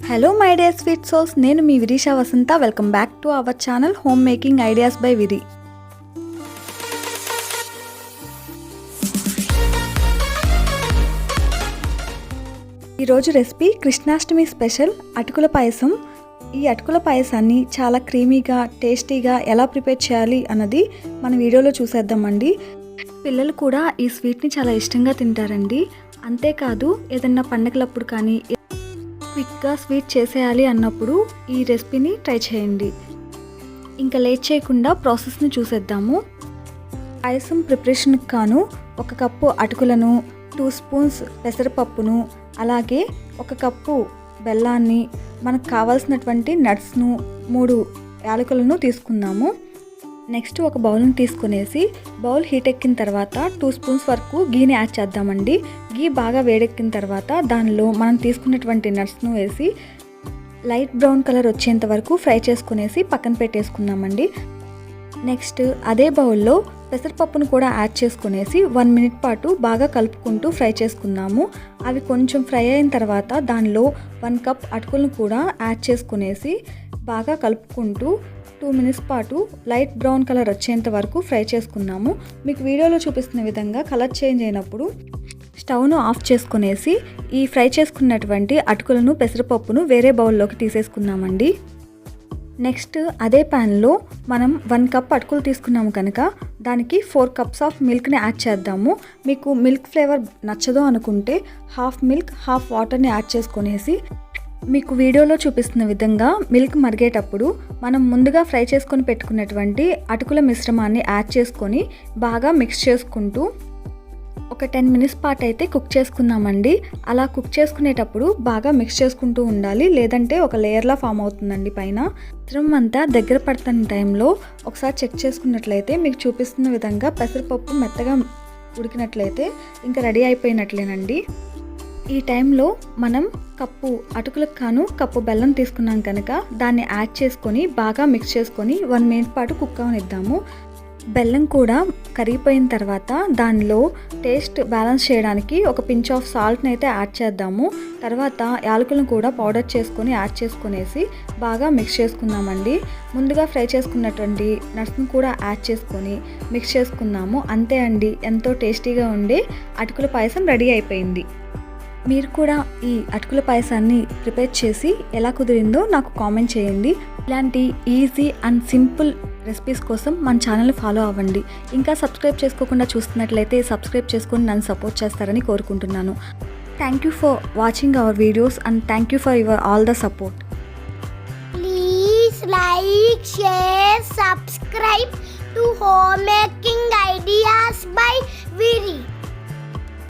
Hello my dear sweet souls నేను మీ Virisha Vasantha. Welcome back to our channel home making ideas by Viri ఈరోజు recipe Krishnashtami special అటుకుల పాయసం. ఈ అటుకుల పాయసాన్ని చాలా క్రీమీగా టేస్టీగా ఎలా ప్రిపేర్ చేయాలి అన్నది మన వీడియోలో చూసేద్దామండి. పిల్లలు కూడా ఈ స్వీట్ని చాలా ఇష్టంగా తింటారండి. అంతేకాదు ఏదన్నా పండగలప్పుడు కానీ క్విక్గా స్వీట్ చేసేయాలి అన్నప్పుడు ఈ రెసిపీని ట్రై చేయండి. ఇంకా లేట్ చేయకుండా ప్రాసెస్ని చూసేద్దాము. పాయసం ప్రిపరేషన్కి కాను ఒక కప్పు అటుకులను టూ స్పూన్స్ పెసరపప్పును అలాగే ఒక కప్పు బెల్లాన్ని మనకు కావాల్సినటువంటి నట్స్ను మూడు యాలకులను తీసుకుందాము. నెక్స్ట్ ఒక బౌల్ని తీసుకునేసి బౌల్ హీట్ ఎక్కిన తర్వాత టూ స్పూన్స్ వరకు గీని యాడ్ చేద్దామండి. గీ బాగా వేడెక్కిన తర్వాత దానిలో మనం తీసుకున్నటువంటి నట్స్ను వేసి లైట్ బ్రౌన్ కలర్ వచ్చేంత వరకు ఫ్రై చేసుకునేసి పక్కన పెట్టేసుకుందామండి. నెక్స్ట్ అదే బౌల్లో పెసరపప్పును కూడా యాడ్ చేసుకునేసి వన్ మినిట్ పాటు బాగా కలుపుకుంటూ ఫ్రై చేసుకుందాము. అవి కొంచెం ఫ్రై అయిన తర్వాత దానిలో వన్ కప్ అటుకులను కూడా యాడ్ చేసుకునేసి బాగా కలుపుకుంటూ టూ మినిట్స్ పాటు లైట్ బ్రౌన్ కలర్ వచ్చేంత వరకు ఫ్రై చేసుకున్నాము. మీకు వీడియోలో చూపిస్తున్న విధంగా కలర్ చేంజ్ అయినప్పుడు స్టవ్ను ఆఫ్ చేసుకునేసి ఈ ఫ్రై చేసుకున్నటువంటి అటుకులను పెసరపప్పును వేరే బౌల్లోకి తీసేసుకున్నామండి నెక్స్ట్ అదే ప్యాన్లో మనం వన్ కప్ అటుకులు తీసుకున్నాము కనుక దానికి ఫోర్ కప్స్ ఆఫ్ మిల్క్ని యాడ్ చేద్దాము. మీకు మిల్క్ ఫ్లేవర్ నచ్చదో అనుకుంటే హాఫ్ మిల్క్ హాఫ్ వాటర్ని యాడ్ చేసుకునేసి మీకు వీడియోలో చూపిస్తున్న విధంగా మిల్క్ మరిగేటప్పుడు మనం ముందుగా ఫ్రై చేసుకొని పెట్టుకున్నటువంటి అటుకుల మిశ్రమాన్ని యాడ్ చేసుకొని బాగా మిక్స్ చేసుకుంటూ ఒక టెన్ మినిట్స్ పాటు అయితే కుక్ చేసుకుందామండి. అలా కుక్ చేసుకునేటప్పుడు బాగా మిక్స్ చేసుకుంటూ ఉండాలి. లేదంటే ఒక లేయర్లా ఫామ్ అవుతుందండి పైన. మిశ్రమం అంతా దగ్గర పడుతున్న టైంలో ఒకసారి చెక్ చేసుకున్నట్లయితే మీకు చూపిస్తున్న విధంగా పెసరపప్పు మెత్తగా ఉడికినట్లయితే ఇంకా రెడీ అయిపోయినట్లేనండి. ఈ టైంలో మనం కప్పు అటుకులకు కాను కప్పు బెల్లం తీసుకున్నాం కనుక దాన్ని యాడ్ చేసుకొని బాగా మిక్స్ చేసుకొని వన్ మినిట్ పాటు కుక్ అవనిద్దాము. బెల్లం కూడా కరిగిపోయిన తర్వాత దానిలో టేస్ట్ బ్యాలెన్స్ చేయడానికి ఒక పించ్ ఆఫ్ సాల్ట్ని అయితే యాడ్ చేద్దాము. తర్వాత యాలకులను కూడా పౌడర్ చేసుకొని యాడ్ చేసుకునేసి బాగా మిక్స్ చేసుకుందామండి. ముందుగా ఫ్రై చేసుకున్నటువంటి నట్స్ని కూడా యాడ్ చేసుకొని మిక్స్ చేసుకుందాము. అంతే అండి ఎంతో టేస్టీగా ఉండే అటుకుల పాయసం రెడీ అయిపోయింది. మీరు కూడా ఈ అటుకుల పాయసాన్ని ప్రిపేర్ చేసి ఎలా కుదిరిందో నాకు కామెంట్ చేయండి. ఇలాంటి ఈజీ అండ్ సింపుల్ రెసిపీస్ కోసం మన ఛానల్ని ఫాలో అవ్వండి. ఇంకా సబ్స్క్రైబ్ చేసుకోకుండా చూస్తున్నట్లయితే సబ్స్క్రైబ్ చేసుకొని నన్ను సపోర్ట్ చేస్తారని కోరుకుంటున్నాను. Thank you for watching our videos and thank you for your all the support please like చే subscribe to home making ideas by Ideas.